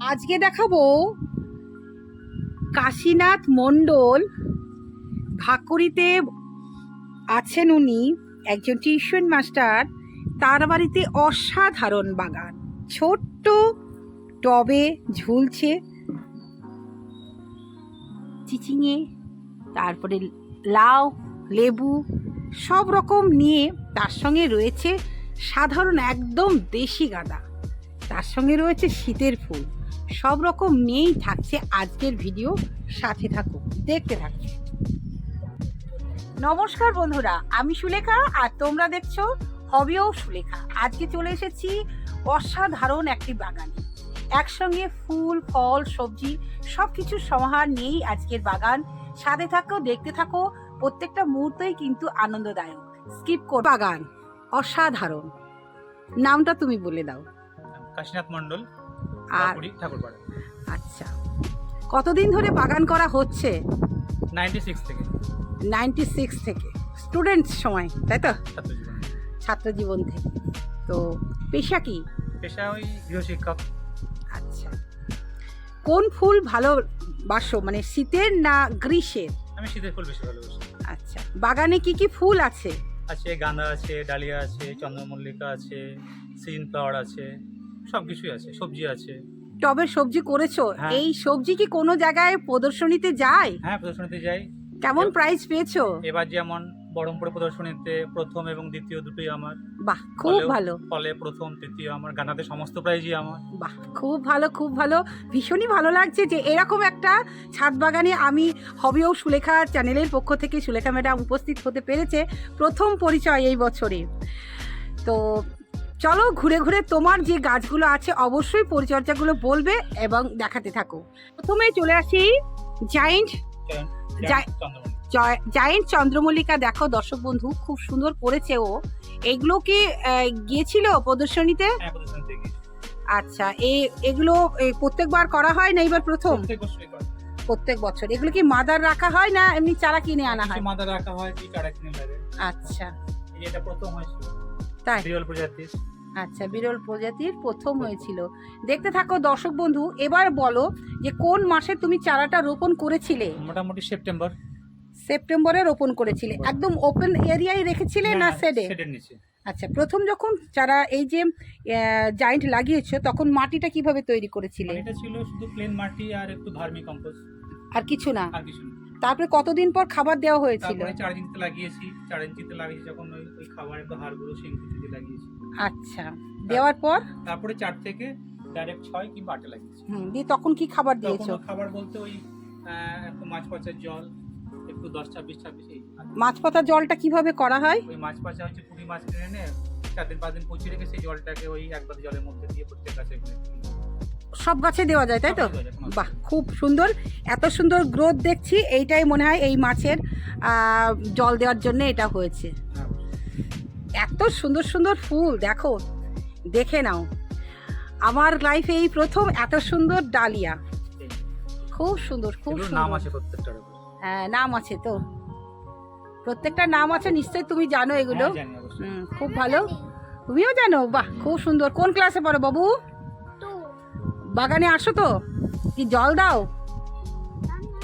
আজকে দেখাবো কাশীনাথ মণ্ডল ভাকুরিতে আছেন উনি, একজন টিউশন মাস্টার, তার বাড়িতে অসাধারণ বাগান। ছোট্ট টবে ঝুলছে। চিচিঙে, তারপরে লাউ, লেবু, সব রকম নিয়ে তার সঙ্গে রয়েছে সাধারণ একদম দেশি গাঁদা। তার সঙ্গে রয়েছে শীতের ফুল। সব রকম নিয়েই থাকছে আজকের ভিডিও সাথে থাকো দেখতে থাকো নমস্কার বন্ধুরা, আমি সুলেখা আর তোমরা দেখছ হবেও সুলেখা। আজকে চলে এসেছি অসাধারণ একটি বাগানে। একসঙ্গে ফুল, ফল, সবজি সব কিছুর সমাহার নিয়েই আজকের বাগান। সাথে থাকো, দেখতে থাকো, প্রত্যেকটা মুহূর্তই কিন্তু আনন্দদায়ক। স্কিপ কর। বাগান, অসাধারণ। নামটা তুমি বলে দাও। কাশীনাথ মণ্ডল। আর ঠাকুরপাড়া আচ্ছা। কতদিন ধরে বাগান করা হচ্ছে? নাইনটি সিক্স থেকে। নাইনটি সিক্স থেকে। স্টুডেন্ট সময় তাই তো? ছাত্র জীবন ছাত্র জীবন থেকে। তো পেশা কি? পেশা ওই গৃহশিক্ষক। আচ্ছা। কোন ফুল ভালো বাসো মানে শীতের না গ্রীষ্মের? আমি শীতের ফুল বেশি ভালোবাসি। আচ্ছা। বাগানে কি কি ফুল আছে? আছে গাঁদা আছে ডালিয়া আছে চন্দ্রমল্লিকা আছে সিজন ফ্লাওয়ার আছে। সব কিছুই আছে সবজি আছে। টবের সবজি করেছ? হ্যাঁ। এই সবজি কি কোনো জায়গায় প্রদর্শনীতে যায়? হ্যাঁ প্রদর্শনীতে যাই। কেমন প্রাইস পেয়েছ? এবার যেমন বহরমপুরে প্রদর্শনীতে প্রথম এবং দ্বিতীয় দুটোই আমার। বাহ খুব ভালো। ফলে প্রথম তৃতীয় আমার গানাতে সমস্ত প্রাইজই আমার। বাহ খুব ভালো খুব ভালো। ভীষণই ভালো লাগছে যে এরকম একটা ছাদ বাগানে আমি হবেও সুলেখা চ্যানেলের পক্ষ থেকে সুলেখা ম্যাডাম উপস্থিত হতে পেরেছে প্রথম পরিচয় এই বছরে। তো চলো ঘুরে ঘুরে তোমার যে গাছগুলো আছে অবশ্যই পরিচর্যাগুলো বলবে এবং দেখাতে থাকো। প্রথমে চলে আসি জায়েন্ট জায়েন্ট চন্দ্রমল্লিকা। দেখো দর্শক বন্ধু খুব সুন্দর করেছে ও। এগুলো কি গিয়েছিল প্রদর্শনীতে? হ্যাঁ আচ্ছা এই এগুলো প্রত্যেকবার করা হয় না এবার প্রথম? প্রত্যেক বছর। এগুলো কি মাদার রাখা হয় না এমনি চারা কিনে আনা হয়? কিছু মাদা রাখা হয় কি চারা কিনে লাগে আচ্ছা। এটা প্রথম হয়েছিল। তাই। বিরল প্রজাতির। আচ্ছা বিরল প্রজাতির প্রথম হয়েছিল। দেখতে থাকো দর্শক বন্ধু এবার বলো যে কোন মাসে তুমি চারাটা রোপণ করেছিলে? মোটামুটি সেপ্টেম্বর। সেপ্টেম্বরে রোপণ করেছিলে। একদম ওপেন এরিয়ায় রেখেছিলে না সেডে শেডের নিচে। আচ্ছা প্রথম যখন চারা এই যে জায়েন্ট লাগিয়েছো তখন মাটিটা কীভাবে তৈরি করেছিলে? এটা ছিল শুধু প্লেন মাটি আর একটু ভার্মি কম্পোস্ট আর কিছু না? আর কিছু না। তারপরে কতদিন পর খাবার দেওয়া হয়েছিল? তারপরে চার ইঞ্চিতে লাগিয়েছি। চার ইঞ্চিতে লাগিয়েছি যখন ওই খাবারের তো হাড়গুলো সেই লাগিয়েছি। আচ্ছা দেওয়ার পর? তারপরে চার থেকে ডাইরেক্ট ছয় কিংবা আটে লাগিয়েছি হুম দিয়ে তখন কি খাবার দিয়েছ? খাবার বলতে ওই একটু মাছ পচার জল একটু দশ ছাব্বিশ ছাব্বিশ এই। মাছ পাতা জলটা কীভাবে করা হয়? ওই মাছ পচা হচ্ছে পুঁটি মাছ কিনে এনে চার দিন পাঁচ দিন পচিয়ে রেখে সেই জলটাকে ওই একবার জলের মধ্যে দিয়ে প্রত্যেক গাছে সব গাছে দেওয়া যায় তাই তো? বাহ খুব সুন্দর। এত সুন্দর গ্রোথ দেখছি এইটাই মনে হয় এই মাছের জল দেওয়ার জন্য এটা হয়েছে। হ্যাঁ, এত সুন্দর সুন্দর ফুল দেখো দেখে নাও। আমার লাইফে এই প্রথম এত সুন্দর ডালিয়া। খুব সুন্দর খুব নাম আছে প্রত্যেকটার হ্যাঁ নাম আছে তো। প্রত্যেকটা নাম আছে নিশ্চয়ই তুমি জানো এগুলো। হ্যাঁ, খুব ভালো। তুমিও জানো? বাহ খুব সুন্দর। কোন ক্লাসে পড়ো বাবু? বাগানে আসো তো। কি জল দাও?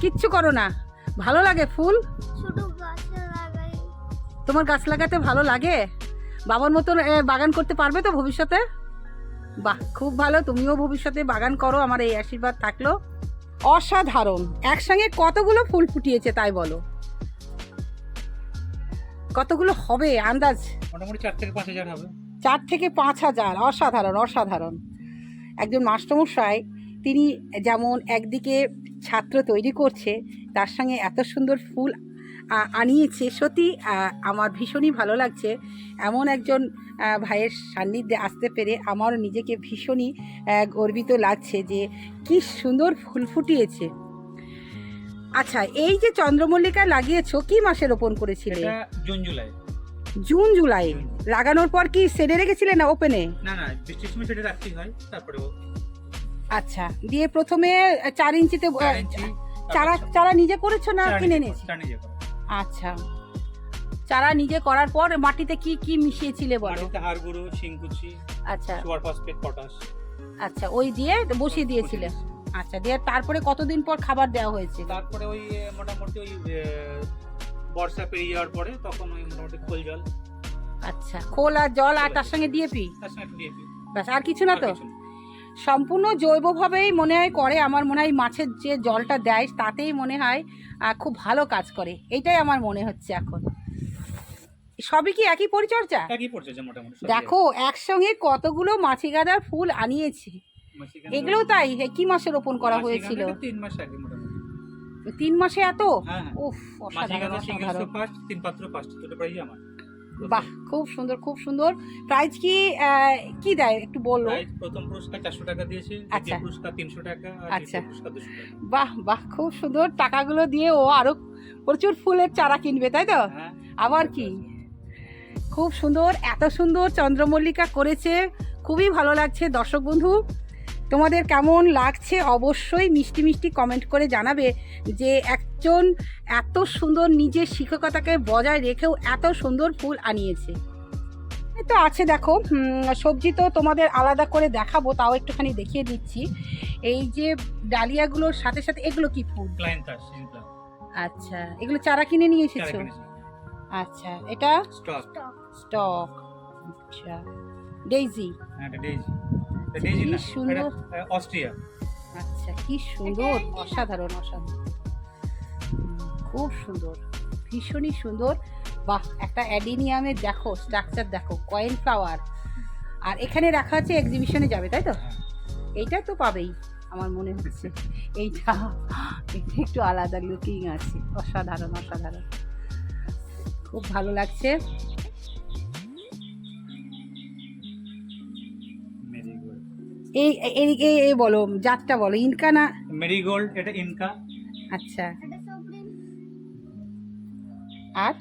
কিচ্ছু করো না। ভালো লাগে ফুল? তোমার গাছ লাগাতে ভালো লাগে? বাবার মতন বাগান করতে পারবে তো ভবিষ্যতে? বাহ খুব ভালো। তুমিও ভবিষ্যতে বাগান করো আমার এই আশীর্বাদ থাকল। অসাধারণ। একসঙ্গে কতগুলো ফুল ফুটিয়েছে তাই বলো? কতগুলো হবে আন্দাজ? মোটামুটি চার থেকে পাঁচ হাজার হবে। চার থেকে পাঁচ হাজার। অসাধারণ অসাধারণ। একজন মাস্টারমশাই তিনি যেমন একদিকে ছাত্র তৈরি করছে তার সঙ্গে এত সুন্দর ফুল আনিয়েছে। সত্যি আমার ভীষণই ভালো লাগছে। এমন একজন ভাইয়ের সান্নিধ্যে আসতে পেরে আমার নিজেকে ভীষণই গর্বিত লাগছে যে কি সুন্দর ফুল ফুটিয়েছে। আচ্ছা এই যে চন্দ্রমল্লিকা লাগিয়েছো কি মাসে রোপণ করেছিলে? June July. June July? লাগানোর পর কি সেডে রেখেছিলে না ওপেনে? না না বৃষ্টির সময় সেটা রাখতেই হয় তারপরে আচ্ছা দিয়ে প্রথমে চার ইঞ্চিতে চার চারা নিজে করেছ না কিনে নিয়েছি। আচ্ছা। চারা নিজে করার পর মাটিতে কি কি মিশিয়েছিলে বলো? মাটিতে হাড় গুঁড়ো শিংকুচি আচ্ছা। Superphosphate potash. আচ্ছা ওই দিয়ে বসিয়ে দিয়েছিলে? আচ্ছা দিয়ে তারপরে কতদিন পর খাবার দেওয়া হয়েছে তারপরে ওই মোটামুটি ওই বর্ষা পেরিয়ে যাওয়ার পরে তখন ওই মোটামুটি খোল জল। আচ্ছা খোল আর জল আর তার সঙ্গে ডিএপি তার সঙ্গে ডিএপি ব্যাস আর কিছু না তো? সম্পূর্ণ জৈবভাবেই মনে হয় করে। আমার মনে হয় মাছের যে জলটা দেয় তাতেই মনে হয় খুব ভালো কাজ করে। এটাই আমার মনে হচ্ছে এখন। সবই কি একই পরিচর্যা? একই পড়ছে মোটামুটি দেখো একসঙ্গে কতগুলো মাছি গাঁদার ফুল আনিয়েছি। এগুলোও তাই? কি মাসে রোপণ করা হয়েছিল? তিন মাস আগে মোটামুটি। তিন মাসে এত? হ্যাঁ হ্যাঁ। উফ অসাধারণ অসাধারণ। তিন পাত্র দুটো প্রাইজ আমার। বাহ খুব সুন্দর খুব সুন্দর। প্রাইস কি কি দেয়? একটু বলল প্রথম পুরস্কার চারশো টাকা দিয়েছে আচ্ছা। দ্বিতীয় পুরস্কার তিনশো টাকা আচ্ছা। পুরস্কার দুশো টাকা। বাহ বাহ খুব সুন্দর। টাকাগুলো দিয়ে ও আরও প্রচুর ফুলের চারা কিনবে তাই তো? হ্যাঁ আবার কি? খুব সুন্দর এত সুন্দর চন্দ্রমল্লিকা করেছে। খুবই ভালো লাগছে। দর্শক বন্ধু তোমাদের কেমন লাগছে অবশ্যই মিষ্টি মিষ্টি কমেন্ট করে জানাবে যে একজন এত সুন্দর নিজের শিক্ষকতাকে বজায় রেখেও এত সুন্দর ফুল আনিয়েছে। এই তো আছে দেখো সবজি তো তোমাদের আলাদা করে দেখাবো তাও একটুখানি দেখিয়ে দিচ্ছি। এই যে ডালিয়াগুলোর সাথে সাথে এগুলো কি ফুল? আচ্ছা এগুলো চারা কিনে নিয়ে এসেছ? আচ্ছা এটা? স্টক স্টক স্টক আচ্ছা ডেইজি হ্যাঁ এটা ডেইজি না সুন্দর। অস্ট্রিয়া। আচ্ছা কি সুন্দর অসাধারণ অসাধারণ। খুব সুন্দর ভীষণই সুন্দর। বাহ একটা অ্যাডিনিয়ামের দেখো স্ট্রাকচার দেখো কয়েন ফ্লাওয়ার আর এখানে রাখা আছে এক্সিবিশনে যাবে তাই তো। এইটা তো পাবেই আমার মনে হচ্ছে। এইটা এটা একটু আলাদা লুকিং আছে। অসাধারণ অসাধারণ। খুব ভালো লাগছে। এই এদিকে এই বলো জাতটা বলো ইনকা না? মেরিগোল্ড এটা ইনকা। আচ্ছা। আর?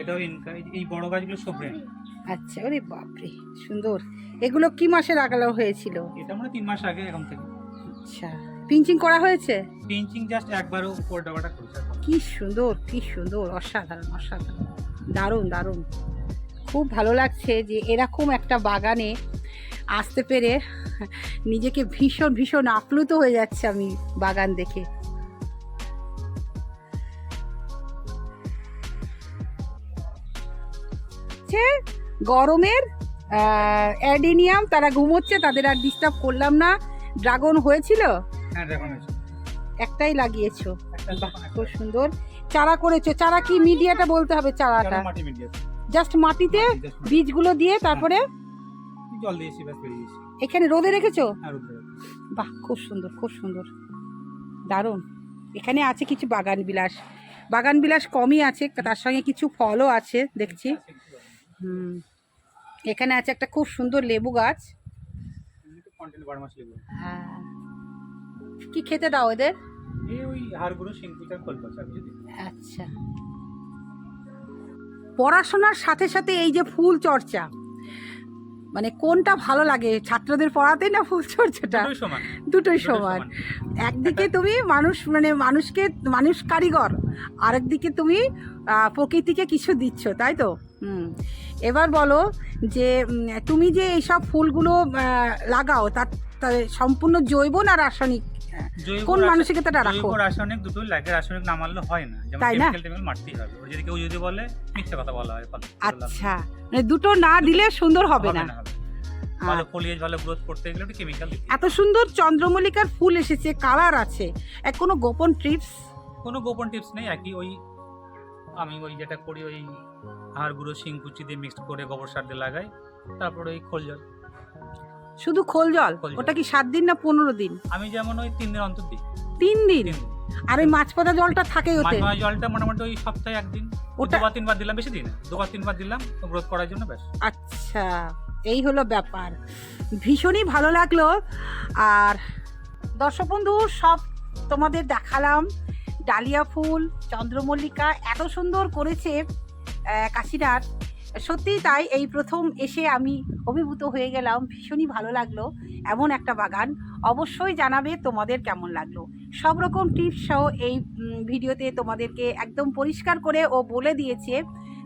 এটাও ইনকা এই- বড় গাছগুলো সবরেন আচ্ছা ওরে বাপরে সুন্দর। এগুলো কি মাসে লাগানো হয়েছিল? এটা মানে তিন মাস আগে এখন থেকে। আচ্ছা পিঞ্চিং করা হয়েছে? পিঞ্চিং জাস্ট একবারও উপর ডাবাটা করেছে। কি সুন্দর কি সুন্দর অসাধারণ অসাধারণ। দারুণ দারুণ। খুব ভালো লাগছে যে এরকম একটা বাগানে আসতে পেরে নিজেকে ভীষণ ভীষণ আপ্লুত হয়ে যাচ্ছে আমি বাগান দেখে। গরমের অ্যাডিনিয়াম তারা ঘুমোচ্ছে তাদের আর ডিস্টার্ব করলাম না। ড্রাগন হয়েছিল? হ্যাঁ। একটাই লাগিয়েছো? খুব সুন্দর। চারা করেছ? চারা কি মিডিয়াটা বলতে হবে চারাটা? জাস্ট মাটিতে বীজগুলো দিয়ে তারপরে? জল দিয়েছি ব্যাস এখানে রোদে রেখেছো? আর বাহ খুব সুন্দর খুব সুন্দর। দারুণ। এখানে আছে কিছু বাগান বিলাস। বাগান বিলাস কমই আছে তার সঙ্গে কিছু ফলও আছে দেখছি। হুম। এখানে আছে একটা খুব সুন্দর লেবু গাছ। হ্যাঁ। কি খেতে দাও এদের আচ্ছা। পড়াশোনার সাথে সাথে এই যে ফুল চর্চা। মানে কোনটা ভালো লাগে? ছাত্রদের পড়াতে না ফুল চর্চাটা? দুটোই সমান। একদিকে তুমি মানুষ মানে মানুষকে মানুষ কারিগর আরেকদিকে তুমি প্রকৃতিকে কিছু দিচ্ছ তাই তো? হুম। এবার বলো যে তুমি যে এইসব ফুলগুলো লাগাও তার সম্পূর্ণ জৈব না রাসায়নিক কোন মানসিকতাটা রাখো? জৈব রাসায়নিক দুটোই লাগে রাসায়নিক না মারলে হয় না। যেমন কেমিক্যাল টেমিক্যাল মারতেই হবে। যদি কেউ যদি বলে মিথ্যে কথা বলা হয়। আচ্ছা। মানে দুটো না দিলে সুন্দর হবে না। ভালো ফলিয়েজ ভালো গ্রোথ করতে গেলে একটু কেমিক্যাল দিতে এত সুন্দর চন্দ্রমল্লিকার ফুল এসেছে কালার আছে। এক কোনো গোপন টিপস কোনো গোপন টিপস নেই একই ওই আমি ওই যেটা করি ওই হাড় গুঁড়ো শিংকুচি দিয়ে মিক্সড করে গোবর সার দিয়ে লাগাই তারপরে ওই খোল জল। শুধু খোল জল? ওটা কি সাত দিন না পনেরো দিন? আমি যেমন ওই তিন দিন অন্তর দিই। তিন দিন? আর ওই মাছ পাতা জলটা থাকে ওতে? মাঝে জলটা মোটামুটি ওই সপ্তাহে একদিন। ওটা- দুবার তিনবার দিলাম বেশি দিন দুবার তিনবার দিলাম গ্রোথ করার জন্য ব্যাস। আচ্ছা এই হলো ব্যাপার। ভীষণই ভালো লাগল। আর দর্শক বন্ধু সব তোমাদের দেখালাম। ডালিয়া ফুল চন্দ্রমল্লিকা এত সুন্দর করেছে আহ, কাশিনার। সত্যিই তাই এই প্রথম এসে আমি অভিভূত হয়ে গেলাম। ভীষণই ভালো লাগল এমন একটা বাগান। অবশ্যই জানাবে তোমাদের কেমন লাগল। সব রকম টিপস সহ এই ভিডিওতে তোমাদেরকে একদম পরিষ্কার করে ও বলে দিয়েছে।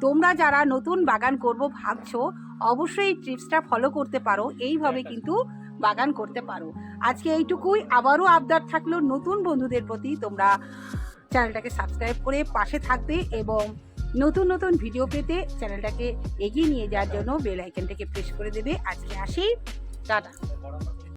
তোমরা যারা নতুন বাগান করব ভাবছ অবশ্যই এই টিপসটা ফলো করতে পারো। এইভাবে কিন্তু বাগান করতে পারো। আজকে এইটুকুই। আবারও আবদার থাকল নতুন বন্ধুদের প্রতি। তোমরা চ্যানেলটাকে সাবস্ক্রাইব করে পাশে থাকবে এবং নতুন নতুন ভিডিও পেতে চ্যানেলটাকে এগিয়ে নিয়ে যাওয়ার জন্য বেল আইকনটাকে প্রেস করে দেবে। আজকে আসি। টাটা।